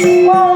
Whoa.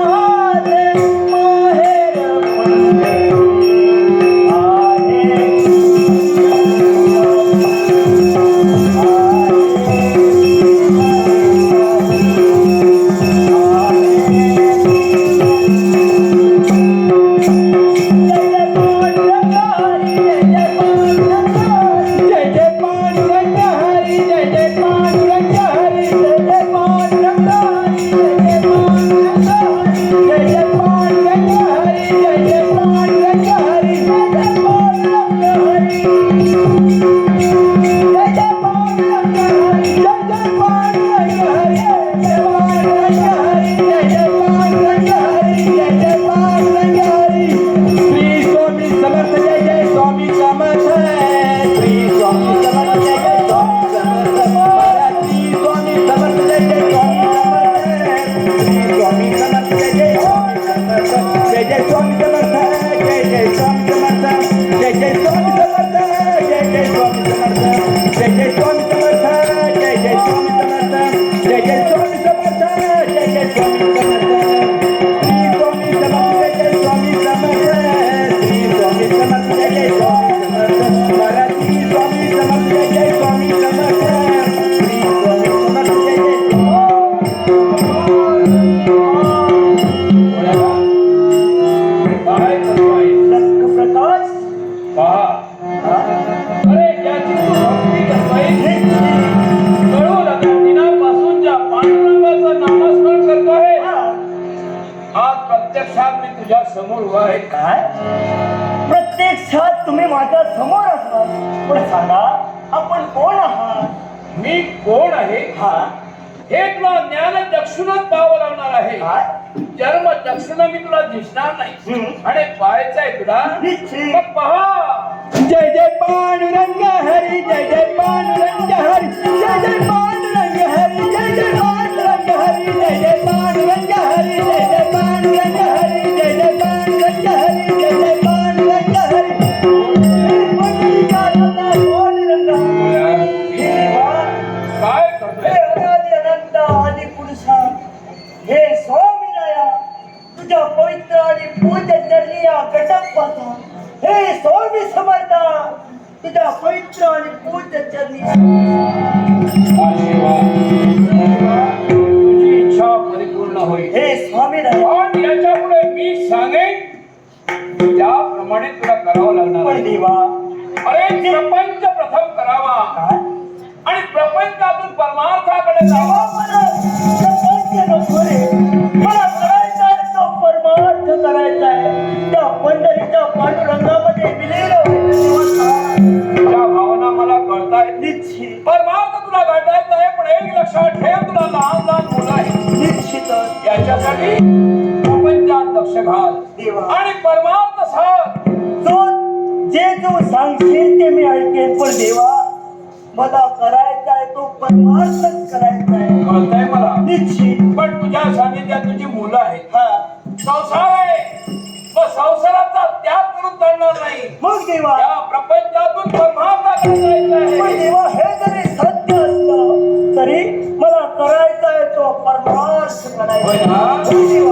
उभा आहे काय? प्रत्यक्षात तुम्ही माझ्यासमोर असणार. पण सांगा आपण कोण आहात? मी कोण आहे? हा. हे तुला ज्ञान चक्षुनच पाहावं लागणार आहे. काय जन्म चक्षुन मी तुला दिसणार नाही. आणि पाहायचं आहे तुला. मग पहा. आणि पूज्य चरणी आशीर्वाद तुझी इच्छा परिपूर्ण होईल हे स्वामीराया पण याच्यापुढे मी सांगेन त्याप्रमाणे तुला करावं लागणार पण आहे देवा अरे प्रपंच प्रथम करावा. आणि प्रपंचातून परमार्थाकडे जावा. परमार्थ तुला भेटायचं आहे पण एक लक्षात ठेव तुला लहान लहान मुलं आहेत. निश्चितच. याच्यासाठी प्रपंचात लक्ष घाल. देवा. आणि परमार्थ साध जो जे तू सांगशील ते मी ऐकेन पण देवा मला करायचा आहे तो परमार्थच करायचा आहे. कळतंय मला. निश्चित. पण तुझ्या सानिध्यात तुझी मुलं आहेत. हा. संसार आहे. मग संसाराचा त्याग करून चालणार नाही. मग देवा. या प्रपंचातून परमार्थाकडे जायचं 欢迎啊，欢。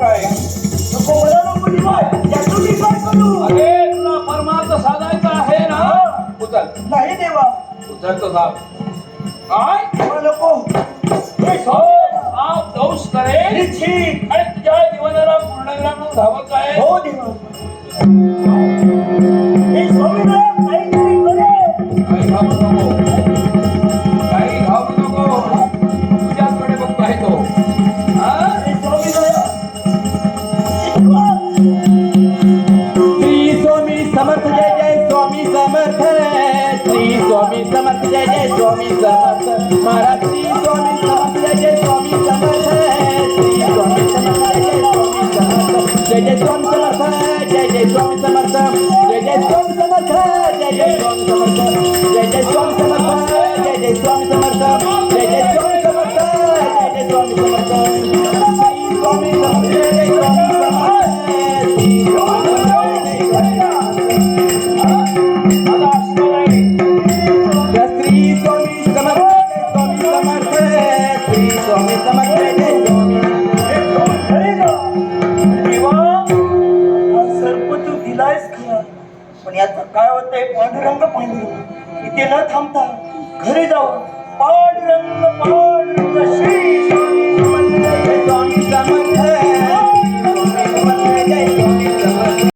काय? करू? अरे तुला परमार्थ साधायचा आहे ना? उचल. नाही देवा. उचल तो साप. काय? नको. हे. साप दौष करेल निश्चित आणि तुझ्या जीवनाला पूर्णविराम धावत स्वामी समर्थ महाराज श्री स्वामी समर्थ जय जय स्वामी समर्थ श्री स्वामी समर्थ जय जय स्वामी समर्थ जय जय स्वामी समर्थ जय जय स्वामी समर्थ जय जय स्वामी समर्थ जय जय स्वामी समर्थ केलायच खरा. पण याचं काय होतंय? पांडुरंग पांडुरंग. इथे न थांबता घरी जाऊ पांडुरंग पांडुरंग श्री स्वामी